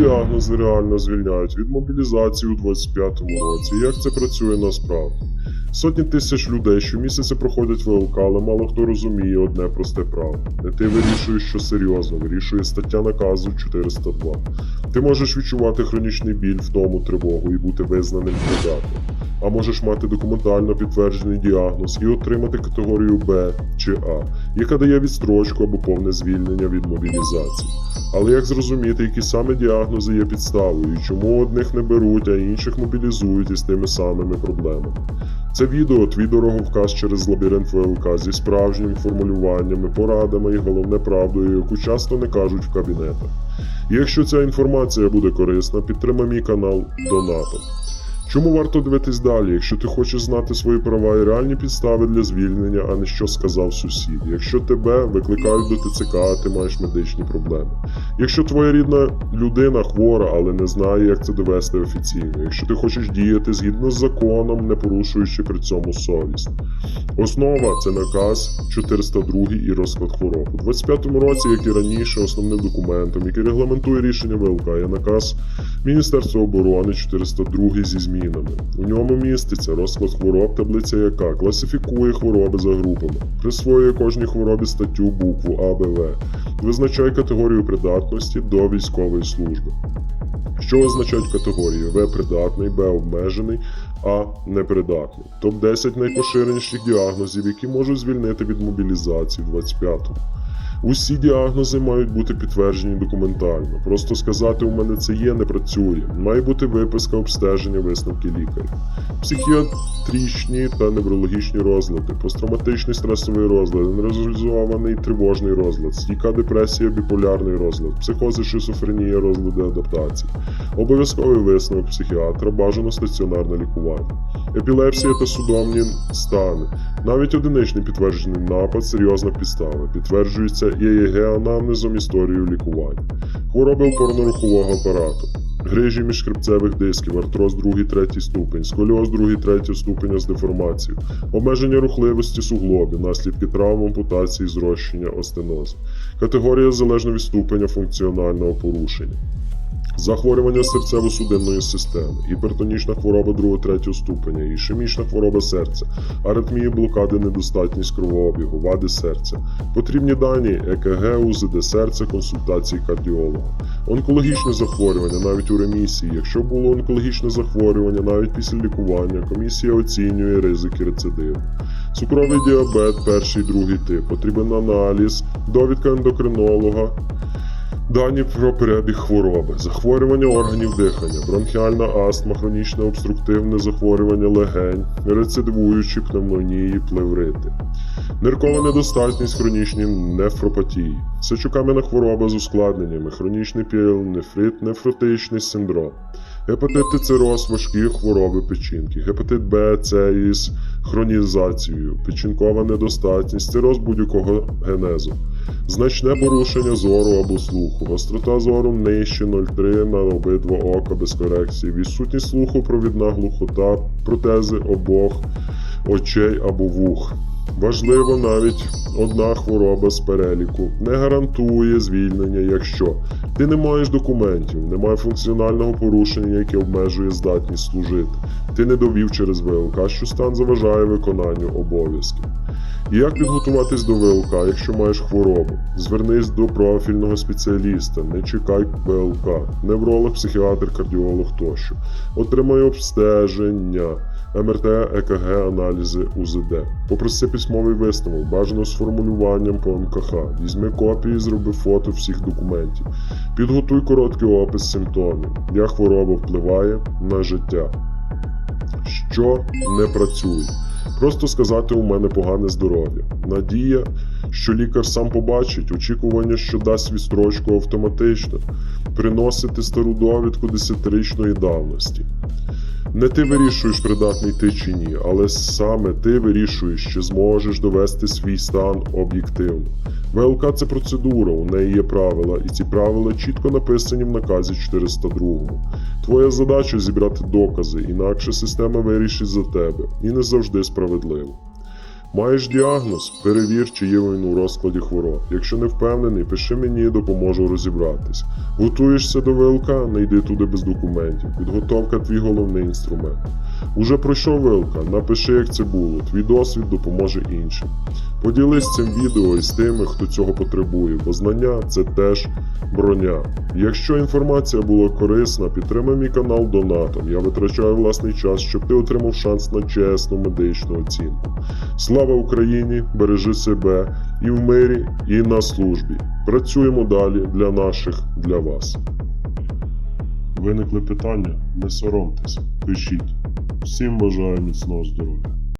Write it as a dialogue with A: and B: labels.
A: діагнози реально звільняють від мобілізації у 25-му році. Як це працює насправді? Сотні тисяч людей щомісяця проходять ВЛК, але мало хто розуміє одне просте право. Не ти вирішуєш, що серйозно, вирішує стаття наказу 402. Ти можеш відчувати хронічний біль, втому, тривогу і бути визнаним придатним. А можеш мати документально підтверджений діагноз і отримати категорію Б чи А, яка дає відстрочку або повне звільнення від мобілізації. Але як зрозуміти, які саме діагнози є підставою, і чому одних не беруть, а інших мобілізують із тими самими проблемами? Це відео твій дороговказ через лабіринт ВЛК зі справжніми формулюваннями, порадами і головне правдою, яку часто не кажуть в кабінетах. Якщо ця інформація буде корисна, підтримай мій канал донатом. Чому варто дивитись далі, якщо ти хочеш знати свої права і реальні підстави для звільнення, а не що сказав сусід? Якщо тебе викликають до ТЦК, а ти маєш медичні проблеми. Якщо твоя рідна людина хвора, але не знає, як це довести офіційно. Якщо ти хочеш діяти згідно з законом, не порушуючи при цьому совість. Основа це наказ 402 і розклад хвороб. У 25-му році, як і раніше, основним документом, який регламентує рішення ВЛК, є наказ Міністерства оборони 402 зі змінами. У ньому міститься розклад хвороб, таблиця яка класифікує хвороби за групами, присвоює кожній хворобі статтю букву А, Б, визначає категорію придатності до військової служби. Що означають категорії? В придатний, Б обмежений, А непридатний. Топ-10 найпоширеніших діагнозів, які можуть звільнити від мобілізації в 25-му. Усі діагнози мають бути підтверджені документально. Просто сказати у мене це є не працює. Має бути виписка обстеження висновки лікаря. Психіатричні та неврологічні розлади, посттравматичний стресовий розлад, нереалізований тривожний розлад, стійка депресія, біполярний розлад, психози, шизофренія, розлади адаптації, обов'язковий висновок психіатра, бажано стаціонарне лікування, епілепсія та судомні стани. Навіть одиничний підтверджений напад серйозна підстава. Підтверджується ЄЕГ анамнезом історією лікування. Хвороби опорно-рухового апарату. Грижі міжхребцевих дисків, артроз 2-3 ступень, сколіоз 2-3 ступеня з деформацією, обмеження рухливості суглобів, наслідки травм, ампутації, зрощення, остенозу. Категорія залежно від ступеня функціонального порушення. Захворювання серцево-судинної системи, гіпертонічна хвороба 2-3 ступеня, ішемічна хвороба серця, аритмії, блокади, недостатність кровообігу, вади серця. Потрібні дані ЕКГ, УЗД серця, консультації кардіолога. Онкологічне захворювання навіть у ремісії. Якщо було онкологічне захворювання навіть після лікування, комісія оцінює ризики рецидиву. Цукровий діабет, перший другий тип, потрібен аналіз, довідка ендокринолога. Дані про перебіг хвороби, захворювання органів дихання, бронхіальна астма, хронічне обструктивне захворювання легень, рецидивуючі пневмонії, плеврити, ниркова недостатність, хронічні нефропатії, сечокам'яна хвороба з ускладненнями, хронічний піелонефрит, нефротичний синдром, гепатит цироз, важкі хвороби печінки, гепатит Б, С із хронізацією, печінкова недостатність, цироз будь-якого генезу. Значне порушення зору або слуху, гострота зору нижче 0,3 на обидва ока без корекції, відсутність слуху, провідна глухота, протези обох очей або вух. Важливо навіть одна хвороба з переліку не гарантує звільнення, якщо ти не маєш документів, немає функціонального порушення, яке обмежує здатність служити. Ти не довів через ВЛК, що стан заважає виконанню обов'язків. Як підготуватись до ВЛК, якщо маєш хворобу? Звернись до профільного спеціаліста, не чекай ВЛК, невролог, психіатр, кардіолог тощо. Отримай обстеження, МРТ, ЕКГ, аналізи, УЗД. Попроси письмовий висновок, бажано з формулюванням по МКХ. Візьми копії, зроби фото всіх документів. Підготуй короткий опис симптомів, як хвороба впливає на життя. Що не працює. Просто сказати у мене погане здоров'я. Надія, що лікар сам побачить, очікування, що дасть відстрочку автоматично, приносити стару довідку десятирічної давності. Не ти вирішуєш, придатний ти чи ні, але саме ти вирішуєш, чи зможеш довести свій стан об'єктивно. ВЛК це процедура, у неї є правила, і ці правила чітко написані в наказі 402. Твоя задача зібрати докази, інакше система вирішить за тебе і не завжди справедливо. Маєш діагноз? Перевір, чи є він у розкладі хвороб. Якщо не впевнений, пиши мені, допоможу розібратись. Готуєшся до ВЛК, не йди туди без документів. Підготовка твій головний інструмент. Уже пройшов ВЛК, напиши, як це було. Твій досвід допоможе іншим. Поділись цим відео із тими, хто цього потребує, бо знання це теж броня. Якщо інформація була корисна, підтримай мій канал донатом. Я витрачаю власний час, щоб ти отримав шанс на чесну медичну оцінку. Слава Україні! Бережи себе і в мирі, і на службі. Працюємо далі для наших, для вас. Виникли питання? Не соромтеся, пишіть. Всім бажаю міцного здоров'я.